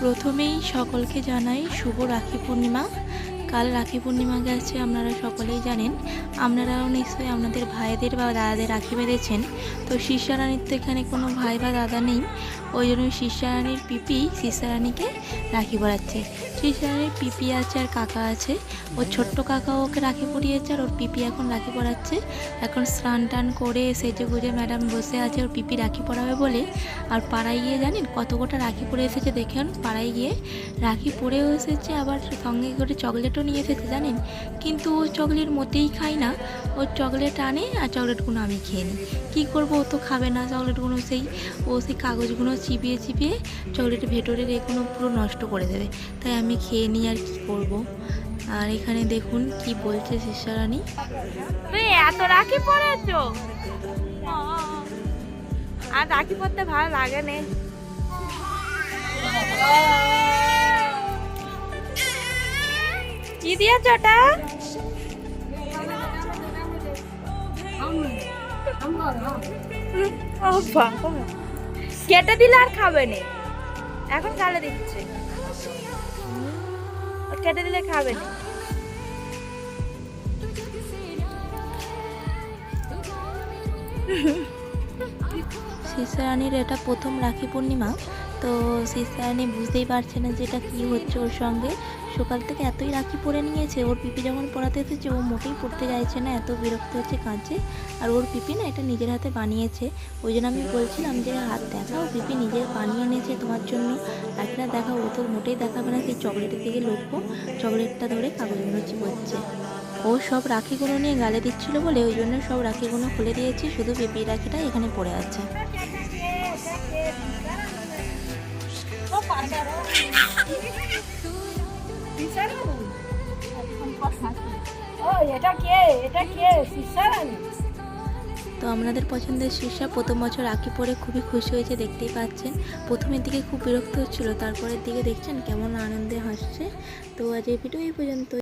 প্রথমেই সকলকে জানাই শুভ রাখি পূর্ণিমা। কাল রাখি পূর্ণিমা গেছে, আপনারা সকলেই জানেন। আপনারাও নিশ্চয়ই আপনাদের ভাইদের বা দাদাদের রাখি বেঁধেছেন। তো শিষ্যারানীর তো এখানে কোনো ভাই বা দাদা নেই। ওই জন্য শিষ্যারানীর পিপি, শিষ্যারানীকে রাখি পরাচ্ছে। শিষ্যারানীর পিপি আছে আর কাকা আছে। ওর ছোট্ট কাকা ওকে রাখি পরিয়েছে আর ওর পিপি এখন রাখি পরাচ্ছে। এখন স্নান টান করে সেজে গুজে ম্যাডাম বসে আছে, ওর পিপি রাখি পরাবে বলে। আর পাড়ায় গিয়ে জানেন কত গোটা রাখি পরে এসেছে দেখেন পাড়ায় গিয়ে রাখি পরেও এসেছে, আবার সঙ্গে করে চকলেটও নিয়ে এসেছে জানেন। কিন্তু ও চকলেট মোটেই খায় না। ও চকলেট আনে আর চকলেটগুলো আমি খেয়ে নিই। কী করব? ও তো খাবে না চকলেটগুলো সেই, ও সেই কাগজগুলো চিবিয়ে চিবিয়ে চকলেটের ভেতরের এগুলো পুরো নষ্ট করে দেবে। তাই আমি খেয়ে নিই আর কী করব। আর এখানে দেখুন কি বলছে শিষ্যারানী তুই এত রাখি পরেছ? আর রাখি পরতে ভালো লাগে নে। কি দিয়েছ ওটা। কেটে দিলে আর খাবে না। এখন গালে দিচ্ছে। কেটে দিলে খাবে না। শিশারানীর এটা প্রথম রাখি পূর্ণিমা। তো শিশারানী বুঝতেই পারছে না যে এটা কী হচ্ছে ওর সঙ্গে। সকাল থেকে এতই রাখি পরে নিয়েছে, ওর পিপি যখন পড়াতে এসেছে, ও মোটেই পড়তে চাইছে না, এত বিরক্ত হচ্ছে কাঁচে আর ওর পিপি না এটা নিজের হাতে বানিয়েছে। ওই জন্য আমি বলছিলাম যে, হাত দেখাও, পিপি নিজের বানিয়ে এনেছে তোমার জন্য। রাখিটা দেখাও, ও তো মোটেই দেখাবে না, সেই চকলেটের দিকে লক্ষ্য। চকলেটটা ধরে কাগজ কাগজগুলো চিবোচ্ছে ও সব রাখিগুলো নিয়ে গালে দিচ্ছিল বলে, ওই জন্য সব রাখিগুলো খুলে দিয়েছি, শুধু পিপি রাখিটা এখানে পড়ে আছে। এটা এটা তো আমাদের পছন্দের শীর্ষা প্রথম বছর আঁকি পরে খুবই খুশি হয়েছে, দেখতেই পাচ্ছেন। প্রথমের দিকে খুব বিরক্ত হচ্ছিল, তারপরের দিকে দেখছেন কেমন আনন্দে হাসছে। তো আজ এই ভিডিও এই পর্যন্ত